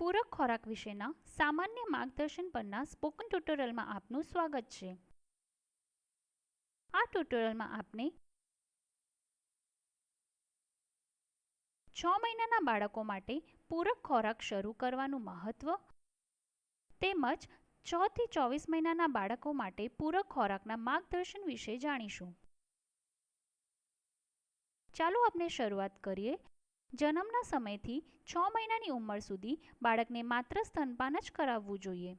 પૂરક ખોરાક વિશેના સામાન્ય માર્ગદર્શન પરના સ્પોકન ટ્યુટોરિયલમાં આપનું સ્વાગત છે. આ ટ્યુટોરિયલમાં આપણે છ મહિનાના બાળકો માટે પૂરક ખોરાક શરૂ કરવાનું મહત્વ તેમજ છ થી ચોવીસ મહિનાના બાળકો માટે પૂરક ખોરાકના માર્ગદર્શન વિશે જાણીશું. ચાલો આપણે શરૂઆત કરીએ. જન્મના સમયથી છ મહિનાની ઉંમર સુધી બાળકને માત્ર સ્તનપાન જ કરાવવું જોઈએ.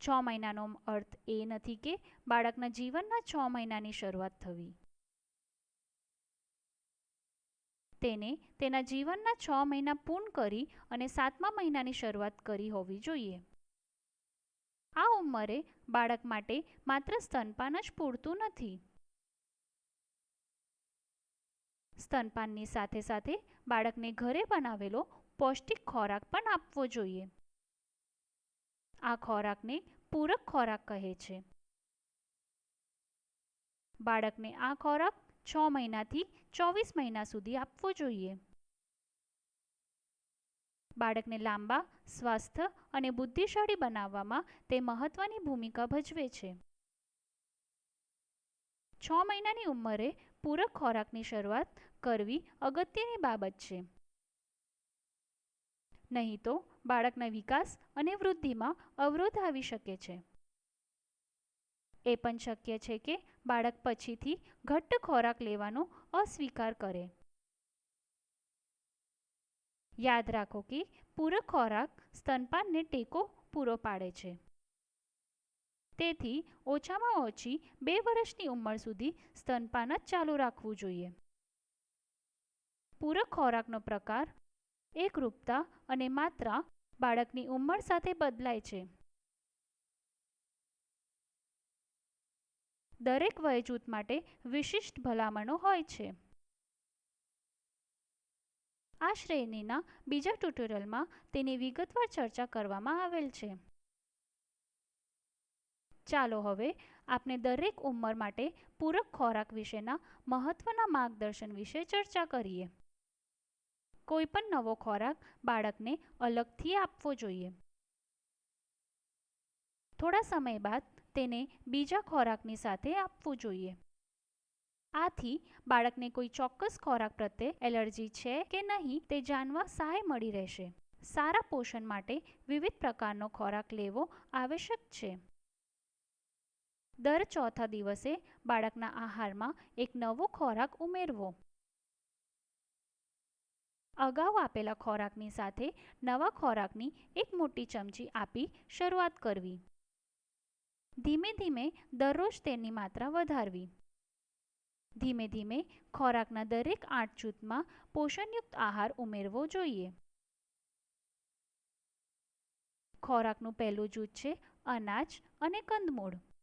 છ મહિનાનો અર્થ એ નથી કે બાળકના જીવનના છ મહિનાની શરૂઆત થવી. તેને તેના જીવનના છ મહિના પૂર્ણ કરી અને સાતમા મહિનાની શરૂઆત કરી હોવી જોઈએ. આ ઉંમરે બાળક માટે માત્ર સ્તનપાન જ પૂરતું નથી. સ્તનપાનની સાથે સાથે બાળકને ઘરે બનાવેલો પૌષ્ટિક ખોરાક પણ આપવો જોઈએ. આ ખોરાકને પૂરક ખોરાક કહે છે. બાળકને આ ખોરાક છ મહિનાથી ચોવીસ મહિના સુધી આપવો જોઈએ. બાળકને લાંબા સ્વસ્થ અને બુદ્ધિશાળી બનાવવામાં તે મહત્વની ભૂમિકા ભજવે છે. છ મહિનાની ઉંમરે પૂરક ખોરાકની શરૂઆત કરવી અગત્યની બાબત છે. નહીં તો બાળકના વિકાસ અને વૃદ્ધિમાં અવરોધ આવી શકે છે. એ પણ શક્ય છે કે બાળક પછીથી ઘટ્ટ ખોરાક લેવાનો અસ્વીકાર કરે. યાદ રાખો કે પૂરક ખોરાક સ્તનપાનને ટેકો પૂરો પાડે છે. તેથી ઓછામાં ઓછી બે વર્ષની ઉંમર સુધી સ્તનપાન જ ચાલુ રાખવું જોઈએ. પૂરક ખોરાકનો પ્રકાર, એકરૂપતા અને માત્રા બાળકની ઉંમર સાથે બદલાય છે. દરેક વયજૂથ માટે વિશિષ્ટ ભલામણો હોય છે. આ શ્રેણીના બીજા ટ્યુટોરિયલમાં તેની વિગતવાર ચર્ચા કરવામાં આવેલ છે. ચાલો હવે આપણે દરેક ઉંમર માટે પૂરક ખોરાક વિશેના મહત્વના માર્ગદર્શન વિશે ચર્ચા કરીએ. કોઈપણ નવો ખોરાક બાળકને અલગથી આપવો જોઈએ. થોડા સમય બાદ તેને બીજા ખોરાકની સાથે આપવું જોઈએ. આથી બાળકને કોઈ ચોક્કસ ખોરાક પ્રત્યે એલર્જી છે કે નહીં તે જાણવા સહાય મળી રહેશે. સારા પોષણ માટે વિવિધ પ્રકારનો ખોરાક લેવો આવશ્યક છે. દર ચોથા દિવસે બાળકના આહારમાં એક નવો ખોરાક ઉમેરવો. અગાઉ આપેલા ખોરાકની સાથે નવા ખોરાકની એક મોટી ચમચી આપી શરૂઆત કરવી. ધીમે ધીમે દરરોજ તેની માત્રા વધારવી. ધીમે ધીમે ખોરાકના દરેક આઠ જૂથમાં પોષણયુક્ત આહાર ઉમેરવો જોઈએ. ખોરાકનું પહેલું જૂથ છે અનાજ અને કંદમૂળ.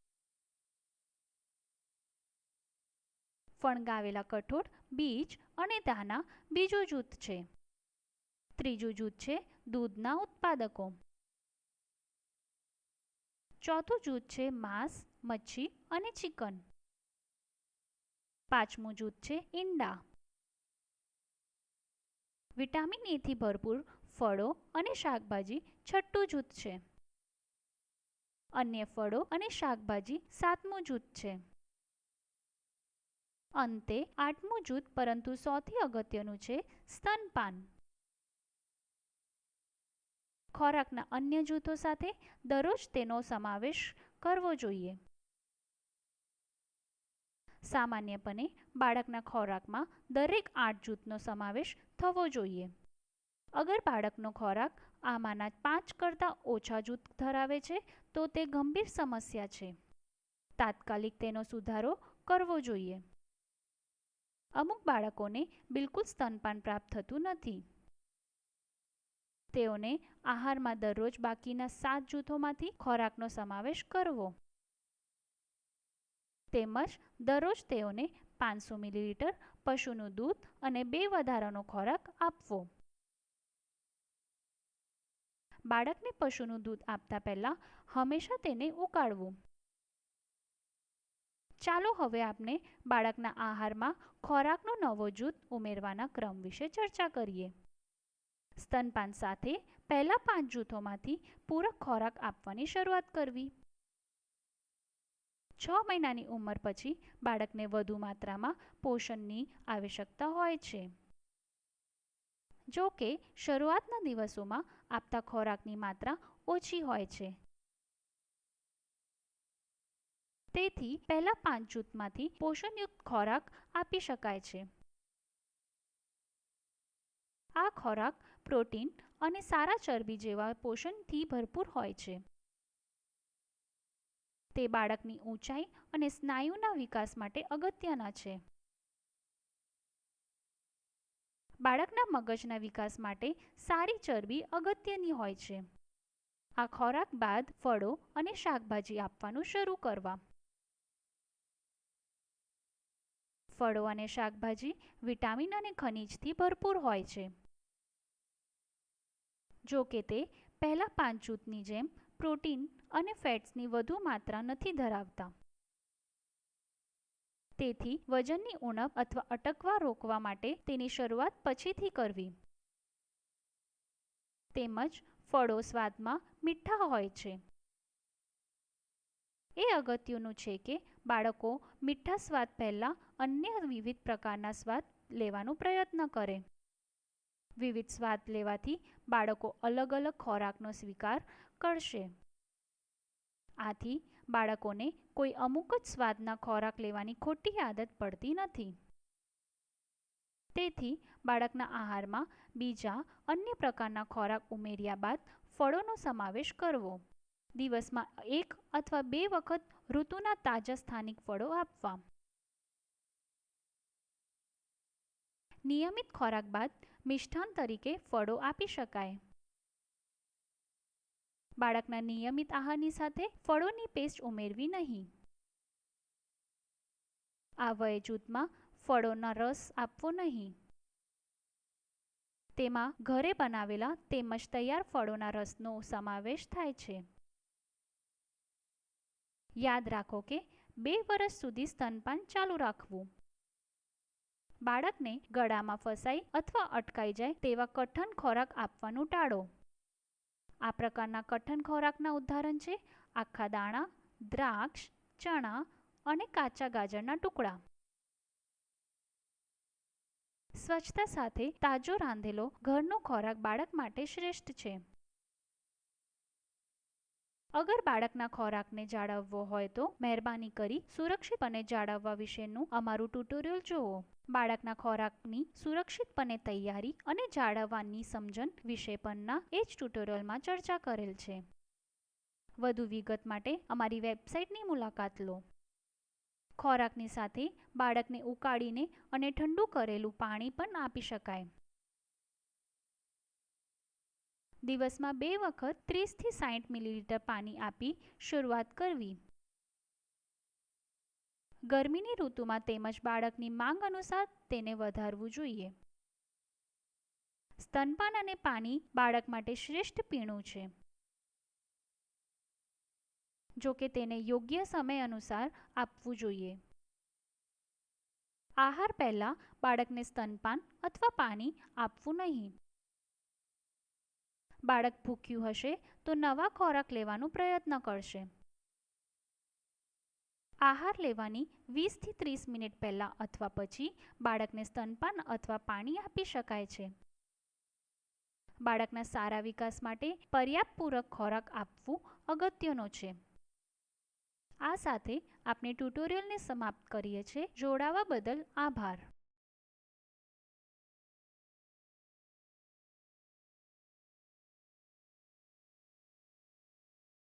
ફણગાવેલા કઠોળ, બીજ અને દાના બીજું જૂથ છે. ત્રીજું જૂથ છે દૂધના ઉત્પાદકો. ચોથું જૂથ છે માંસ, મચ્છી અને ચિકન. પાંચમું જૂથ છે ઈંડા. વિટામિન એથી ભરપૂર ફળો અને શાકભાજી છઠ્ઠું જૂથ છે. અન્ય ફળો અને શાકભાજી સાતમું જૂથ છે. અંતે આઠમું જૂથ પરંતુ સૌથી અગત્યનું છે સ્તનપાન. ખોરાકના અન્ય જૂથો સાથે દરરોજ તેનો સમાવેશ કરવો જોઈએ. સામાન્યપણે બાળકના ખોરાકમાં દરેક આઠ જૂથનો સમાવેશ થવો જોઈએ. અગર બાળકનો ખોરાક આમાંના પાંચ કરતાં ઓછા જૂથ ધરાવે છે, તો તે ગંભીર સમસ્યા છે. તાત્કાલિક તેનો સુધારો કરવો જોઈએ. અમુક બાળકોને બિલકુલ સ્તનપાન પ્રાપ્ત થતું નથી. તેઓને આહારમાં દરરોજ બાકીના સાત જૂથોમાંથી ખોરાકનો સમાવેશ કરવો. તેમજ દરરોજ તેઓને પાંચસો મિલીલીટર પશુનું દૂધ અને બે વધારાનો ખોરાક આપવો. બાળકને પશુનું દૂધ આપતા પહેલા હંમેશા તેને ઉકાળવું. ચાલો હવે આપણે બાળકના આહારમાં ખોરાકનો નવો જૂથ ઉમેરવાના ક્રમ વિશે ચર્ચા કરીએ. સ્તનપાન સાથે પહેલા પાંચ જૂથોમાંથી પૂરક ખોરાક આપવાની શરૂઆત કરવી. છ મહિનાની ઉંમર પછી બાળકને વધુ માત્રામાં પોષણની આવશ્યકતા હોય છે. જો કે શરૂઆતના દિવસોમાં આપતા ખોરાકની માત્રા ઓછી હોય છે. તેથી પહેલા પાંચ જૂથમાંથી પોષણયુક્ત ખોરાક આપી શકાય છે. આ ખોરાક પ્રોટીન અને સારા ચરબી જેવા પોષણથી ભરપૂર હોય છે. તે બાળકની ઊંચાઈ અને સ્નાયુના વિકાસ માટે અગત્યના છે. બાળકના મગજના વિકાસ માટે સારી ચરબી અગત્યની હોય છે. આ ખોરાક બાદ ફળો અને શાકભાજી આપવાનું શરૂ કરવા. ફળો અને શાકભાજી, વિટામિન અને ખનિજથી ભરપૂર હોય છે. જો કે તે પહેલા પાંચ જેમ પ્રોટીન અને ફેટ્સની વધુ માત્રા નથી ધરાવતા. તેથી વજનની ઉણપ અથવા અટકવા રોકવા માટે તેની શરૂઆત પછીથી કરવી. તેમજ ફળો સ્વાદમાં મીઠા હોય છે. એ અગત્યનું છે કે બાળકો મીઠા સ્વાદ પહેલાં અન્ય વિવિધ પ્રકારના સ્વાદ લેવાનો પ્રયત્ન કરે. વિવિધ સ્વાદ લેવાથી બાળકો અલગ અલગ ખોરાકનો સ્વીકાર કરશે. આથી બાળકોને કોઈ અમુક જ સ્વાદના ખોરાક લેવાની ખોટી આદત પડતી નથી. તેથી બાળકના આહારમાં બીજા અન્ય પ્રકારના ખોરાક ઉમેર્યા બાદ ફળોનો સમાવેશ કરવો. દિવસમાં એક અથવા બે વખત ઋતુના તાજા સ્થાનિક ફળો આપવા. નિયમિત ખોરાક બાદ મિષ્ટાન તરીકે ફળો આપી શકાય. બાળકના નિયમિત આહારની સાથે ફળોની પેસ્ટ ઉમેરવી નહીં. આ વય જૂથમાં ફળોના રસ આપવો નહીં. તેમાં ઘરે બનાવેલા તેમજ તૈયાર ફળોના રસનો સમાવેશ થાય છે. યાદ રાખો કે બે વર્ષ સુધી સ્તનપાન ચાલુ રાખવું. બાળકને ગળામાં ફસાઈ અથવા અટકાઈ જાય તેવા કઠણ ખોરાક આપવાનું ટાળો. આ પ્રકારના કઠણ ખોરાકના ઉદાહરણ છે આખા દાણા, દ્રાક્ષ, ચણા અને કાચા ગાજરના ટુકડા. સ્વચ્છતા સાથે તાજો રાંધેલો ઘરનો ખોરાક બાળક માટે શ્રેષ્ઠ છે. અગર બાળકના ખોરાકને જાળવવો હોય તો મહેરબાની કરી સુરક્ષિતપણે જાળવવા વિશેનું અમારું ટ્યુટોરિયલ જુઓ. બાળકના ખોરાકની સુરક્ષિતપણે તૈયારી અને જાળવવાની સમજણ વિશે પરના એ જ ટ્યુટોરિયલમાં ચર્ચા કરેલ છે. વધુ વિગત માટે અમારી વેબસાઇટની મુલાકાત લો. ખોરાકની સાથે બાળકને ઉકાળીને અને ઠંડુ કરેલું પાણી પણ આપી શકાય. દિવસમાં બે વખત ત્રીસથી સાઠ મિલીલીટર પાણી આપી શરૂઆત કરવી. ગરમીની ઋતુમાં તેમજ બાળકની માંગ અનુસાર તેને વધારવું જોઈએ. સ્તનપાન અને પાણી બાળક માટે શ્રેષ્ઠ પીણું છે. જો કે તેને યોગ્ય સમય અનુસાર આપવું જોઈએ. આહાર પહેલાં બાળકને સ્તનપાન અથવા પાણી આપવું નહીં. બાળક ભૂખ્યું હશે તો નવા ખોરાક લેવાનો પ્રયત્ન કરશે. આહાર લેવાની વીસથી ત્રીસ મિનિટ પહેલાં અથવા પછી બાળકને સ્તનપાન અથવા પાણી આપી શકાય છે. બાળકના સારા વિકાસ માટે પર્યાપ્ત પૂરક ખોરાક આપવું અગત્યનો છે. આ સાથે આપણે ટ્યુટોરિયલને સમાપ્ત કરીએ છીએ. જોડાવા બદલ આભાર.